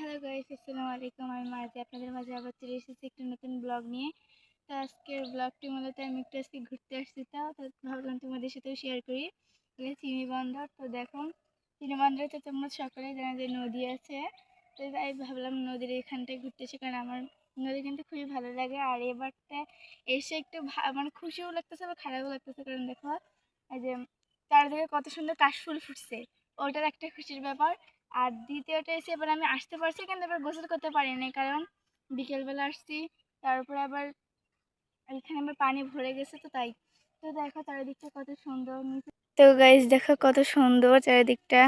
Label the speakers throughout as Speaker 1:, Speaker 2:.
Speaker 1: Hello guys আসসালামু আলাইকুম। আমি মাঝে আপনাদের মাঝে আবার চলে এসেছি একটি নতুন ব্লগ নিয়ে। তো আজকের ব্লগটি মূলত আমি একটু আজকে ঘুরতে আসছি তো তো ভাবলাম তোমাদের সাথেও শেয়ার করি। এটা চিনি বন্দর, তো দেখো চিনি বন্দরে তো তোমরা সকালে জানা যে নদী আছে। তো তাই ভাবলাম নদীর এখানটায় ঘুরতে এসে কারণ আমার নদী কিন্তু খুবই ভালো লাগে। আর এবারটা এসে একটু মানে খুশিও লাগতেছে আবার খারাপও লাগতেছে, কারণ দেখো, এই যে চারিদিকে কত সুন্দর কাশফুল ফুটছে। ওটার একটা খুশির ব্যাপার আর দ্বিতীয়টা এসে এবার আমি আসতে পারছি, কিন্তু এবার গোসল করতে পারিনি, কারণ বিকেলবেলা আসছি, তারপরে আবার এখানে আবার পানি ভরে গেছে তো তাই। তো দেখো চারিদিকটা কত সুন্দর তো গাইজ দেখো কত সুন্দর চারিদিকটা।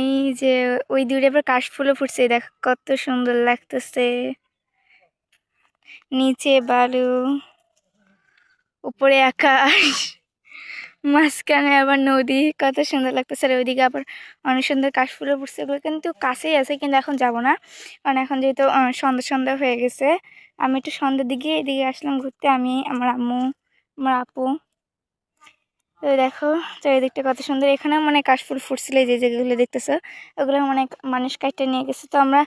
Speaker 1: এই যে ওই দূরে আবার কাশফুলও ফুটছে, দেখো কত সুন্দর লাগতেছে। নিচে বালু, উপরে আকাশ। মাঝখানে আবার নদী, কত সুন্দর লাগতেছে আর ওইদিকে আবার অনেক সুন্দর কাশফুলও ফুটছে ওগুলো কিন্তু কাছেই আছে, কিন্তু এখন যাব না। কারণ এখন যেহেতু সন্ধ্যা সন্ধ্যা হয়ে গেছে, আমি একটু সন্ধ্যার দিকে এদিকে আসলাম ঘুরতে। আমি, আমার আম্মু, আমার আপু। তো দেখো, চারিদিকটা কত সুন্দর। এখানে মানে কাশফুল ফুটছিল যে যেগুলো দেখতেছো, ওগুলো মানে মানুষ কাটতে নিয়ে গেছে। তো আমরা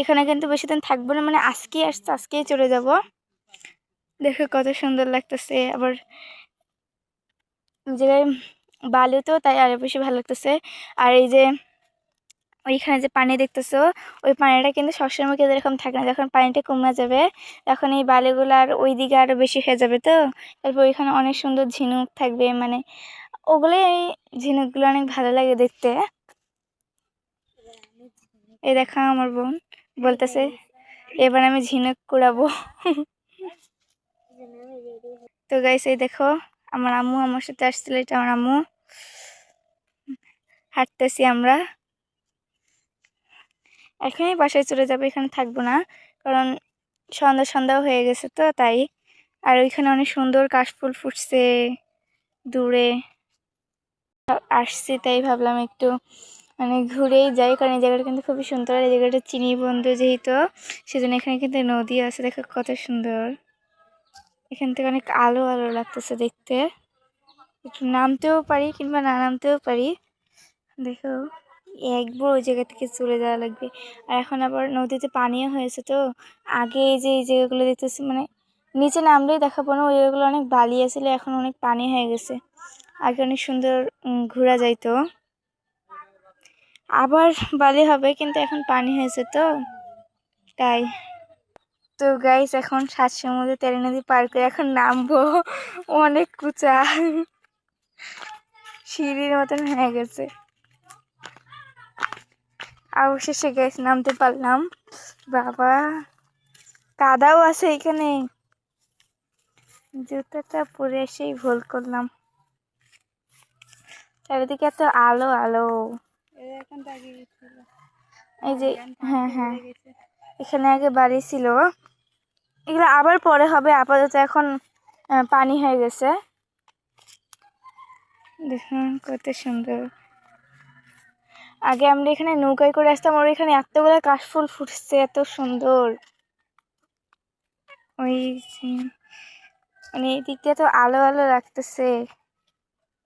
Speaker 1: এখানে কিন্তু বেশি দিন থাকব না মানে আজকেই আসছে, আজকেই চলে যাব। দেখো কত সুন্দর লাগতেছে। আবার জায়গায় বালু তো, তাই আরও বেশি ভালো লাগতেছে। আর এই যে ওইখানে যে পানি দেখতেছো, ওই পানিটা কিন্তু সবসময় কিন্তু এরকম থাকে না, যখন পানিটা কমে যাবে, তখন এই বালিগুলো আর ওই দিকে আরও বেশি হয়ে যাবে তো। তারপর ওইখানে অনেক সুন্দর ঝিনুক থাকবে মানে ওগুলো এই ঝিনুকগুলো অনেক ভালো লাগে দেখতে। এই দেখা আমার বোন বলতেছে, এবার আমি ঝিনুক কুড়াবো। তো গাইস এই দেখো আমার আম্মু আমার সাথে আসছিল, এটা আমার আম্মু। হাঁটতেছি আমরা। এখনই বাসায় চলে যাব, এখানে থাকব না, কারণ সন্ধ্যা সন্ধ্যাও হয়ে গেছে তো, তাই। আর ওইখানে অনেক সুন্দর কাশফুল ফুটছে দূরে। আসছি, তাই ভাবলাম একটু মানে ঘুরেই যাই, কারণ এই জায়গাটা কিন্তু খুবই সুন্দর। এই জায়গাটা চিনি বন্ধু যেহেতু, সেজন্য এখানে কিন্তু নদী আছে, দেখো কত সুন্দর। এখান থেকে অনেক আলো আলো লাগতেছে দেখতে। একটু নামতেও পারি কিংবা না নামতেও পারি। দেখো, একবার ওই জায়গা থেকে চলে যাওয়া লাগবে। আর এখন আবার নদীতে পানিও হয়েছে তো। আগে এই যে, এই জায়গাগুলো দেখতেছি মানে নিচে নামলেই দেখাবো না, ওই জায়গাগুলো অনেক বালি আসলে এখন অনেক পানি হয়ে গেছে। আগে অনেক সুন্দর ঘোরা যাইতো। আবার বালি হবে, কিন্তু এখন পানি হয়েছে তো। তাই। তো গাইস এখন সাত সমুদ্র তেরো নদী পার করে এখন নামবো। অনেক কুচা। সিঁড়ির মতন হয়ে গেছে। অবশেষে গাইস নামতে পারলাম। বাবা কাদাও আছে এখানে। জুতাটা পরে এসেই ভুল করলাম। চারিদিকে এত আলো আলো। এই যে হ্যাঁ হ্যাঁ। এখানে আগে বাড়ি ছিল। এগুলো আবার পরে হবে, আপাতত এখন পানি হয়ে গেছে। দেখুন কত সুন্দর। আগে আমরা এখানে নৌকায় করে আসতাম আর এখানে এতগুলো কাশফুল ফুটছে, এত সুন্দর। ওই মানে এই দিক দিয়ে তো আলো আলো লাগতেছে।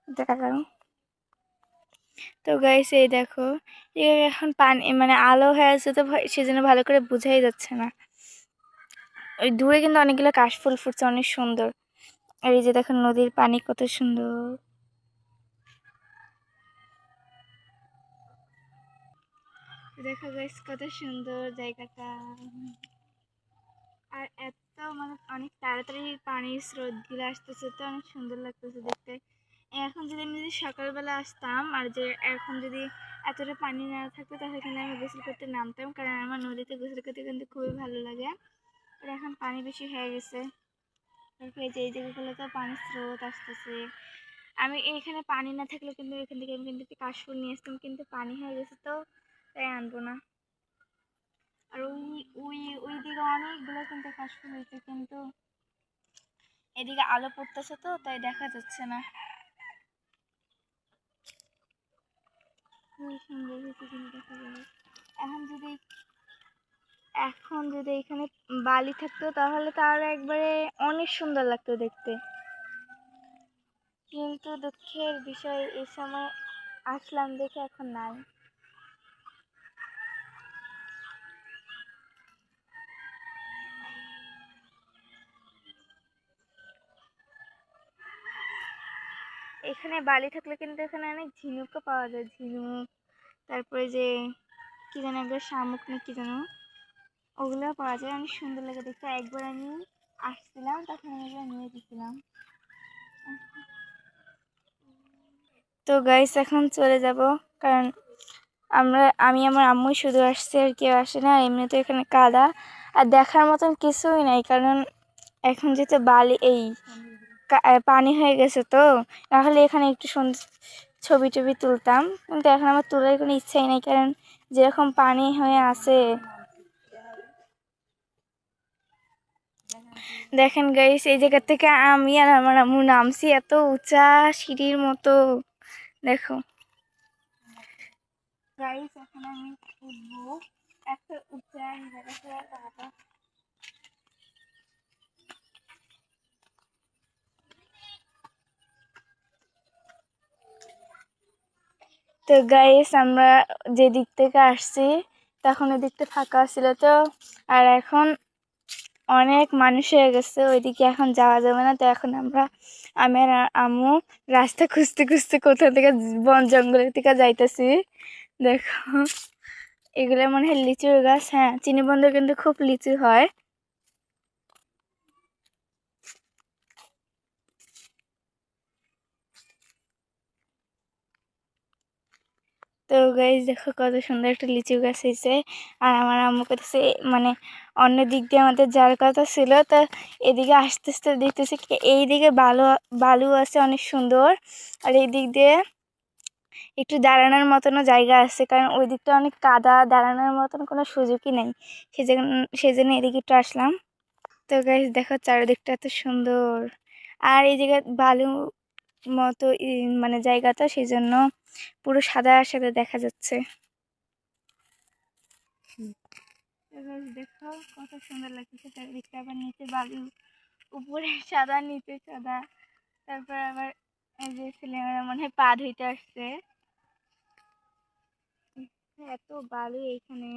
Speaker 1: দাঁড়াও তো গাইস এই দেখো এখন পানি মানে আলো হয়ে আছে তো সেজন্য ভালো করে বোঝাই যাচ্ছে না। ওই দূরে কিন্তু অনেকগুলো কাশফুল ফুটছে, অনেক সুন্দর। আর এই যে দেখো নদীর পানি কত সুন্দর। দেখো গাইস কত সুন্দর জায়গাটা। আর এত মানে অনেক তাড়াতাড়ি পানির স্রোতগুলো আসতেছে, তো অনেক সুন্দর লাগতেছে দেখতে। এখন যদি আমি যদি সকালবেলা আসতাম, আর যে এখন যদি এতটা পানি না থাকতো, তাহলে কিন্তু আমি গোসল করতে নামতাম, কারণ আমার নদীতে গোসল করতে কিন্তু খুবই ভালো লাগে। এখন পানি বেশি হয়ে গেছে। তারপরে এই যে, এই জায়গাগুলোতে পানির স্রোত আসতেছে। আমি এইখানে পানি না থাকলে কিন্তু এখান থেকে আমি কিন্তু একটু কাশফুল নিয়ে আসতাম, কিন্তু পানি হয়ে গেছে তো, তাই আনব না। আর ওই ওই ওই দিকে অনেকগুলো কিন্তু কাশফুল হয়েছে, কিন্তু এদিকে আলো পড়তেছে তো, তাই দেখা যাচ্ছে না। খুবই সুন্দর হয়েছে কিন্তু দেখা যাবে এখন যদি এখন যদি এখানে বালি থাকতো, তাহলে তার একবারে অনেক সুন্দর লাগতো দেখতে। কিন্তু দুঃখের বিষয় এই সময় আসলাম দেখে এখন নাই। এখানে বালি থাকলে কিন্তু এখানে অনেক ঝিনুকও পাওয়া যায়, ঝিনুক, তারপরে যে, কি যেন একবার শামুক না কি যেন। ওগুলো পাওয়া যায়, অনেক সুন্দর লাগে দেখতে। একবার আমি আসছিলাম, তখন আমি নিয়ে গেছিলাম। তো গাইস এখন চলে যাব, কারণ আমরা, আমি আমার আম্মু শুধু আসছে আর কেউ আসে না এমনিতে এখানে কাদা। আর দেখার মতন কিছুই নাই, কারণ এখন যেতে বালি, এই পানি হয়ে গেছে তো নাহলে এখানে একটু সুন্দর ছবি টবি তুলতাম। কিন্তু এখন আমার তোলার কোনো ইচ্ছাই নেই, কারণ যেরকম পানি হয়ে আছে দেখেন গাইস এই জায়গা থেকে আমি আর আমার আম্মু নামছি এত উঁচা সিঁড়ির মতো। দেখো। গাইস এখন আমি উঠবো। এত উঁচা জায়গা তো গাইস আমরা যে দিক থেকে আসছি তখন ওই দিকটা ফাঁকা ছিল তো। আর এখন অনেক মানুষ হয়ে গেছে, ওইদিকে এখন যাওয়া যাবে না। তো এখন আমরা আমি আর আম্মু রাস্তা খুঁজতে খুঁজতে কোথা থেকে বন জঙ্গলের থেকে যাইতেছি। দেখো, এগুলো মনে হয় লিচুর গাছ। হ্যাঁ চিনি বন্দর কিন্তু খুব লিচু হয়। তো গাইজ দেখো কত সুন্দর একটা লিচু গাছ হয়েছে। আর আমার আম্মু করতেছে মানে অন্য দিক দিয়ে আমাদের যার কথা ছিল, তা এদিকে আস্তে আস্তে দেখতেছি এই দিকে বালু বালু আছে অনেক সুন্দর। আর এই দিক দিয়ে একটু দাঁড়ানোর মতনও জায়গা আছে, কারণ ওই দিকটা অনেক কাদা, দাঁড়ানোর মতন কোনো সুযোগই নেই। সেই জন্য সেই জন্য এদিকে একটু আসলাম। তো গাইজ দেখো চারিদিকটা এত সুন্দর। আর এই জায়গায় বালু মতো ই- মানে জায়গাটা সেই জন্য পুরো সাদা সাদা দেখা যাচ্ছে। দেখো কত সুন্দর লাগতেছে। চারিদিকটা আবার নিচে বালু উপরে সাদা নিচে সাদা। তারপর আবার এই যে ছেলেমেয়েরা মনে হয় পা ধুইতে আসছে। এত বালু এইখানে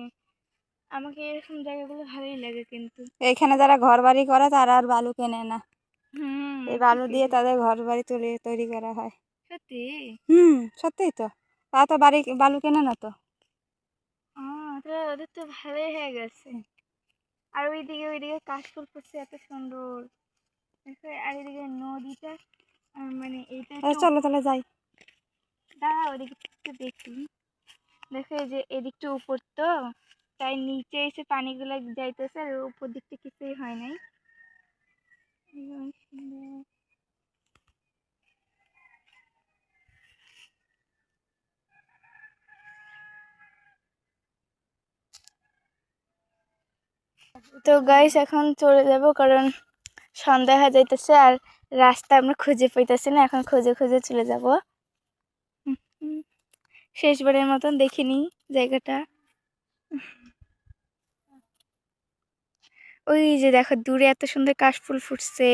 Speaker 1: আমাকে এরকম জায়গাগুলো ভালোই লাগে কিন্তু।
Speaker 2: এখানে যারা ঘর বাড়ি করে তারা আর বালু কেনে না। এই বালু দিয়ে তাদের ঘর বাড়ি তুলে তৈরি করা হয়।
Speaker 1: সত্যি?
Speaker 2: হুম সত্যিই তো। তারা তো বাড়ি বালু কেনে না তো।
Speaker 1: ওদের তো ভালোই হয়ে গেছে। আর ওইদিকে ওইদিকে কাশফুল ফুটছে এত সুন্দর। দেখো আর এদিকে নদীটা মানে এইটা
Speaker 2: চলো তাহলে যাই।
Speaker 1: দাঁড়া ওদিকে একটু দেখি। দেখো এই যে এদিকটা উপর তো। তাই নিচে এসে পানিগুলো যাইতেছে আর উপর দিকটা কিছুই হয় নাই এই যে অনেক সুন্দর। তো গাইস এখন চলে যাব কারণ সন্ধ্যা হয়ে যাইতেছে আর রাস্তা আমরা খুঁজে পাইতেছি না, এখন খুঁজে খুঁজে চলে যাব। শেষবারের মতন দেখিনি জায়গাটা ওই যে দেখো দূরে এত সুন্দর কাশফুল ফুটছে।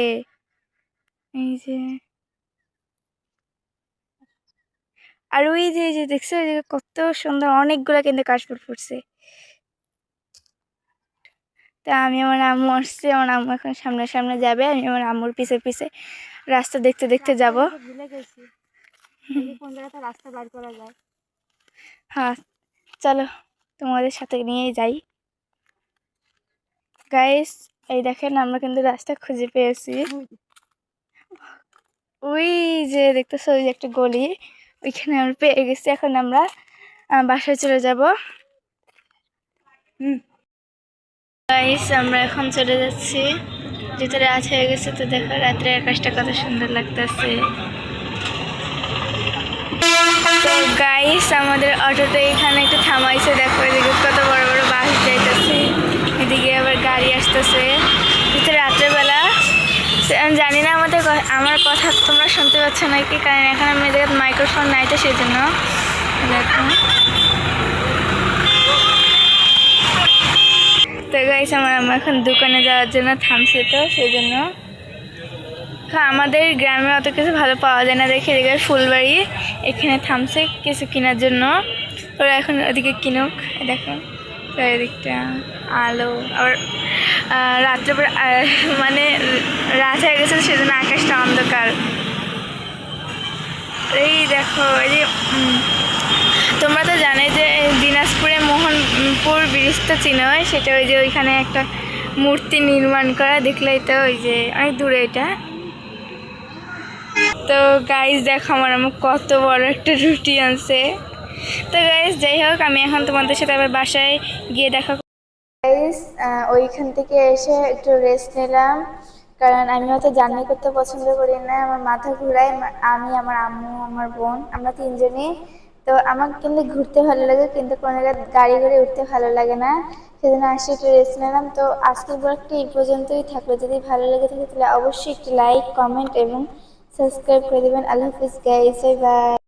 Speaker 1: এই যে। আর ওই যে যে দেখছ কত সুন্দর অনেকগুলো কিন্তু কাশফুল ফুটছে। তা আমি আমার আম্মু আসছে আমার আম্মু এখন সামনে সামনে যাবে আমি আমার আম্মুর পিছে পিছে রাস্তা দেখতে দেখতে যাব।
Speaker 2: রাস্তা বার করা যায়।
Speaker 1: হ্যাঁ চলো তোমাদের সাথে নিয়ে যাই। গাইস এই দেখেন আমরা কিন্তু রাস্তা খুঁজে পেয়েছি। ওই যে দেখতেছো ওই যে একটা গলি ওইখানে আমরা পেয়ে গেছি। এখন আমরা বাসায় চলে যাব। গাইস আমরা এখন চলে যাচ্ছি। যেহেতু রাত হয়ে গেছে তো দেখো রাত্রে আকাশটা কত সুন্দর লাগতেছে। তো গাইস আমাদের অটোটা এখানে একটু থামাইছে। দেখো এদিকে কত বড় এদিকে আবার গাড়ি আসতেছে। রাত্রেবেলা। আমি জানি না আমাদের আমার কথা তোমরা শুনতে পাচ্ছ নাকি, কারণ এখন আমি এদিকে মাইক্রোফোন নাই তো সেই জন্য দেখো। তো গাইস আমার আম্মা এখন দোকানে যাওয়ার জন্য থামছে তো সেই জন্য হ্যাঁ আমাদের গ্রামে অত কিছু ভালো পাওয়া যায় না দেখে, এদিকে ফুলবাড়ি এখানে থামছে কিছু কেনার জন্য। ওরা এখন ওদিকে কিনুক এই চারিদিকটা আলো, আবার রাত্রে মানে রাত হয়ে গেছে সেজন্য আকাশটা অন্ধকার। এই দেখো, এই যে তোমরা তো জানোই যে দিনাজপুরে মোহনপুর ব্রিজটা চিনোই সেটা ওই যে ওইখানে একটা মূর্তি নির্মাণ করা, দেখলেই তো ওই যে, অনেক দূরে এটা। তো গাইজ দেখো আমার আমার কত বড় একটা রুটি আনছে। তো গাইজ যাই হোক, আমি এখন তোমাদের সাথে আবার বাসায় গিয়ে দেখা গাইজ ওইখান থেকে এসে একটু রেস্ট নিলাম। কারণ আমি হয়তো জার্নি করতে পছন্দ করি না। আমার মাথা ঘুরায় আমি, আমার আম্মু, আমার বোন, আমরা তিনজনই। তো আমার কিন্তু ঘুরতে ভালো লাগে, কিন্তু কোনো জায়গায় গাড়ি ঘুরে উঠতে ভালো লাগে না। সেদিন আসি একটু রেস্ট নিলাম। তো আজকের ব্লগটি এই পর্যন্তই থাকল। যদি ভালো লেগে থাকে, তাহলে অবশ্যই একটি লাইক কমেন্ট এবং সাবস্ক্রাইব করে দেবেন। আল্লাহ হাফিজ গাইজ বাই